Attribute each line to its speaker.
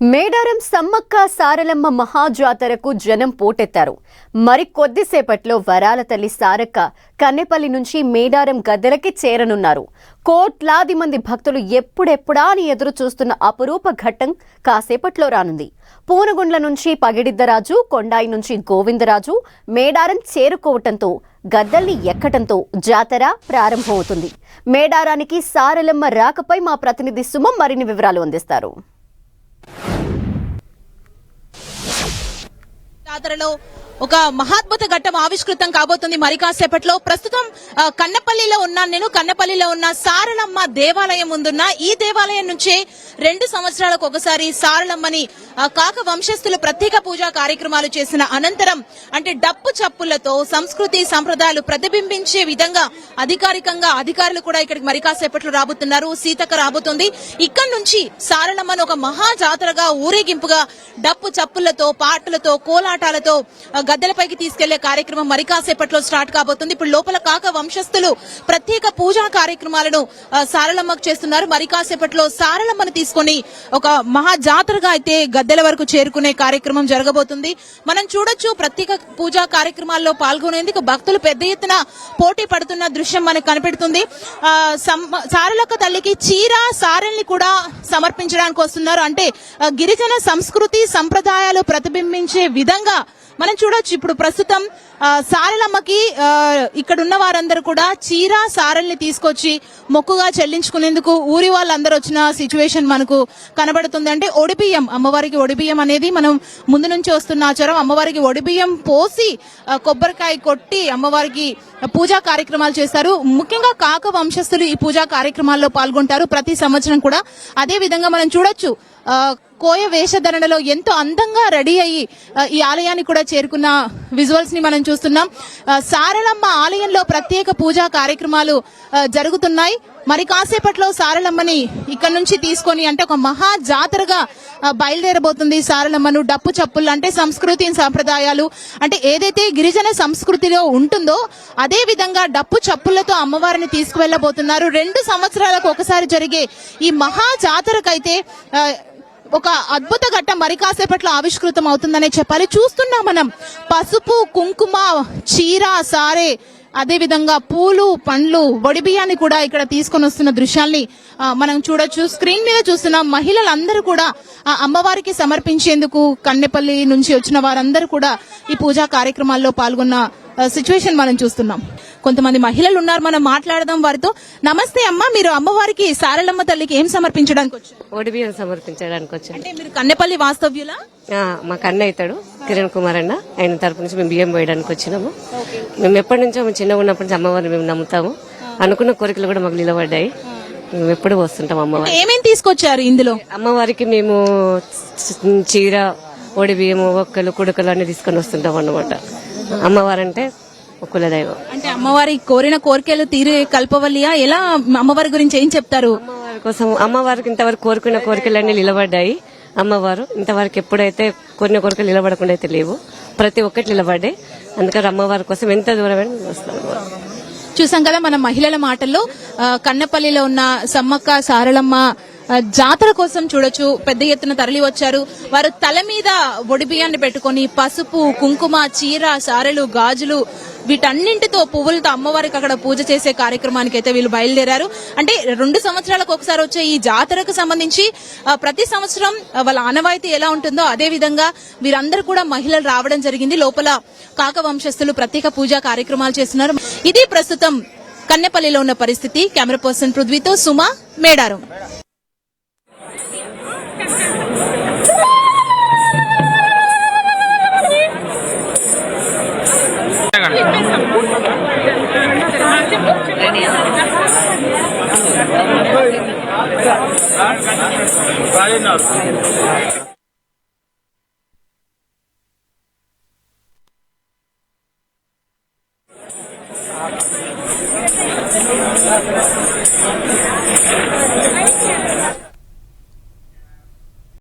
Speaker 1: మేడారం సమ్మక్క సారలమ్మ మహాజాతరకు జనం పోటెత్తారు. మరి కొద్దిసేపట్లో వరాల తల్లి సారక్క కన్నెపల్లి నుంచి మేడారం గద్దెలకి చేరనున్నారు. కోట్లాది మంది భక్తులు ఎప్పుడెప్పుడా అని ఎదురు చూస్తున్న అపురూప ఘట్టం కాసేపట్లో రానుంది. పూనగుండ్ల నుంచి పగిడిద్దరాజు కొండాయి నుంచి గోవిందరాజు మేడారం చేరుకోవటంతో గద్దల్ని ఎక్కటంతో జాతర ప్రారంభమవుతుంది. మేడారానికి సారలమ్మ రాకపై మా ప్రతినిధి సుమం మరిన్ని వివరాలు అందిస్తారు.
Speaker 2: జాతరలో ఒక మహాద్భుత ఘట్టం ఆవిష్కృతం కాబోతుంది. మరి కాసేపట్లో ప్రస్తుతం కన్నపల్లిలో ఉన్నాను నేను. కన్నపల్లిలో ఉన్న సారలమ్మ దేవాలయం ముందున్న ఈ దేవాలయం నుంచే రెండు సంవత్సరాలకు ఒకసారి సారలమ్మని కాక వంశస్థులు ప్రత్యేక పూజా కార్యక్రమాలు చేసిన అనంతరం అంటే డప్పు చప్పులతో సంస్కృతి సంప్రదాయాలు ప్రతిబింబించే విధంగా అధికారికంగా అధికారులు కూడా ఇక్కడికి మరి కాసేపట్లో రాబోతున్నారు. సీతక్క రాబోతుంది. ఇక్కడ నుంచి సారలమ్మను ఒక మహా జాతరగా ఊరేగింపుగా డప్పు చప్పులతో పాటలతో కోలాటాలతో గద్దెలపైకి తీసుకెళ్ళే కార్యక్రమం మరి కాసేపట్లో స్టార్ట్ కాబోతుంది. ఇప్పుడు లోపల కాక వంశస్థులు ప్రత్యేక పూజా కార్యక్రమాలను సారలమ్మకు చేస్తున్నారు. మరి కాసేపట్లో సారలమ్మను తీసుకొని ఒక మహా జాతరగా అయితే గద్దెల వరకు చేరుకునే కార్యక్రమం జరగబోతుంది. మనం చూడొచ్చు ప్రత్యేక పూజా కార్యక్రమాల్లో పాల్గొనేందుకు భక్తులు పెద్ద ఎత్తున పోటీ పడుతున్న దృశ్యం మనకు కనిపెడుతుంది. సారలక్క తల్లికి చీర సారల్ని కూడా సమర్పించడానికి వస్తున్నారు. అంటే గిరిజన సంస్కృతి సంప్రదాయాలు ప్రతిబింబించే విధంగా మనం చూడొచ్చు ఇప్పుడు ప్రస్తుతం సారలమ్మకి ఇక్కడ ఉన్న వారందరూ కూడా చీర సారల్ని తీసుకొచ్చి మొక్కుగా చెల్లించుకునేందుకు ఊరి వాళ్ళందరూ వచ్చిన సిచ్యువేషన్ మనకు కనబడుతుంది. అంటే ఒడిబియ్యం అమ్మవారికి ఒడిబియ్యం అనేది మనం ముందు నుంచి వస్తున్న ఆచారం. అమ్మవారికి ఒడిబియ్యం పోసి కొబ్బరికాయ కొట్టి అమ్మవారికి పూజా కార్యక్రమాలు చేస్తారు. ముఖ్యంగా కాక వంశస్థులు ఈ పూజా కార్యక్రమాల్లో పాల్గొంటారు. ప్రతి సంవత్సరం కూడా అదే విధంగా మనం చూడొచ్చు. కోయ వేషధరణలో ఎంతో అందంగా రెడీ అయ్యి ఈ ఆలయాన్ని కూడా చేరుకున్న విజువల్స్ని మనం చూస్తున్నాం. సారలమ్మ ఆలయంలో ప్రత్యేక పూజా కార్యక్రమాలు జరుగుతున్నాయి. మరి కాసేపట్లో సారలమ్మని ఇక్కడ నుంచి తీసుకొని అంటే ఒక మహా జాతరగా బయలుదేరబోతుంది సారలమ్మను. డప్పు చప్పులు అంటే సంస్కృతి సంప్రదాయాలు. అంటే ఏదైతే గిరిజన సంస్కృతిలో ఉంటుందో అదే విధంగా డప్పు చప్పులతో అమ్మవారిని తీసుకువెళ్ళబోతున్నారు. రెండు సంవత్సరాలకు ఒకసారి జరిగే ఈ మహా జాతరకైతే ఒక అద్భుత ఘట్టం. మరి కాసేపట్లో ఆవిష్కృతం అవుతుందనే చెప్పాలి. చూస్తున్నాం మనం. పసుపు కుంకుమ చీర సారే అదే విధంగా పూలు పండ్లు వడిబియ్యాన్ని కూడా ఇక్కడ తీసుకొని వస్తున్న దృశ్యాల్ని మనం చూడొచ్చు. స్క్రీన్ మీద చూస్తున్నాం మహిళలందరూ కూడా ఆ అమ్మవారికి సమర్పించేందుకు కన్నెపల్లి నుంచి వచ్చిన వారందరూ కూడా ఈ పూజా కార్యక్రమాల్లో పాల్గొన్న సిచ్యువేషన్ మనం చూస్తున్నాం. కొంతమంది మహిళలు ఉన్నారు. మనం మాట్లాడదాం వారితో. నమస్తే అమ్మ మీరు అమ్మవారికి సారలమ్మ తల్లికి ఏం సమర్పించడానికి వచ్చారు?
Speaker 3: ఒడిబియ్యం సమర్పించడానికి వచ్చాను.
Speaker 2: అంటే మీరు కన్నెపల్లి వాస్తవ్యులా?
Speaker 3: ఆ, మా కన్న అవుతాడు కిరణ్ కుమార్ అన్న. ఆయన తరపు నుంచి మేము బియ్యం పోయడానికి వచ్చినాము. మేము ఎప్పటి నుంచో మేము చిన్నగా ఉన్నప్పటి నుంచి అమ్మవారిని మేము నమ్ముతాము. అనుకున్న కోరికలు కూడా మాకు నిలబడ్డాయి. మేము ఎప్పుడు వస్తుంటాం అమ్మవారి
Speaker 2: ఏమేం తీసుకొచ్చారు ఇందులో?
Speaker 3: అమ్మవారికి మేము చీర ఒడి బియ్యము ఒక్కలు కుడుకలు అన్ని తీసుకొని వస్తుంటాం అన్నమాట. అమ్మవారంటే కుల దైవం
Speaker 2: అంటే అమ్మవారి కోరిన కోరికలు తీరే కల్పవల్లియా? ఎలా అమ్మవారి గురించి ఏం చెప్తారు?
Speaker 3: అమ్మవారి కోసం అమ్మవారికి ఇంతవరకు కోరుకున్న కోరికలన్నీ నిలబడ్డాయి. అమ్మవారు ఇంతవరకు ఎప్పుడైతే కొన్ని కోరికలు నిలబడకుండా అయితే లేవు. ప్రతి ఒక్కటి నిలబడ్డాయి. అందుకని అమ్మవారి కోసం ఎంత దూరమైనా
Speaker 2: చూసాం కదా మన మహిళల మాటల్లో కన్నపల్లిలో ఉన్న సమ్మక్క సారలమ్మ జాతర కోసం చూడొచ్చు. పెద్ద ఎత్తున తరలి వచ్చారు. వారు తల మీద ఒడిబియ్యాన్ని పెట్టుకొని పసుపు కుంకుమ చీర సారెలు గాజులు వీటన్నింటితో పువ్వులతో అమ్మవారికి అక్కడ పూజ చేసే కార్యక్రమానికి అయితే వీళ్ళు బయలుదేరారు. అంటే రెండు సంవత్సరాలకు ఒకసారి వచ్చే ఈ జాతరకు సంబంధించి ప్రతి సంవత్సరం వాళ్ళ ఆనవాయితీ ఎలా ఉంటుందో అదే విధంగా వీరందరూ కూడా మహిళలు రావడం జరిగింది. లోపల కాక వంశస్థులు ప్రత్యేక పూజా కార్యక్రమాలు చేస్తున్నారు. ఇది ప్రస్తుతం కన్నెపల్లిలో ఉన్న పరిస్థితి. కెమెరా పర్సన్ పృథ్వీతో సుమా మేడారం.
Speaker 4: সাড়ে নশো Thank you.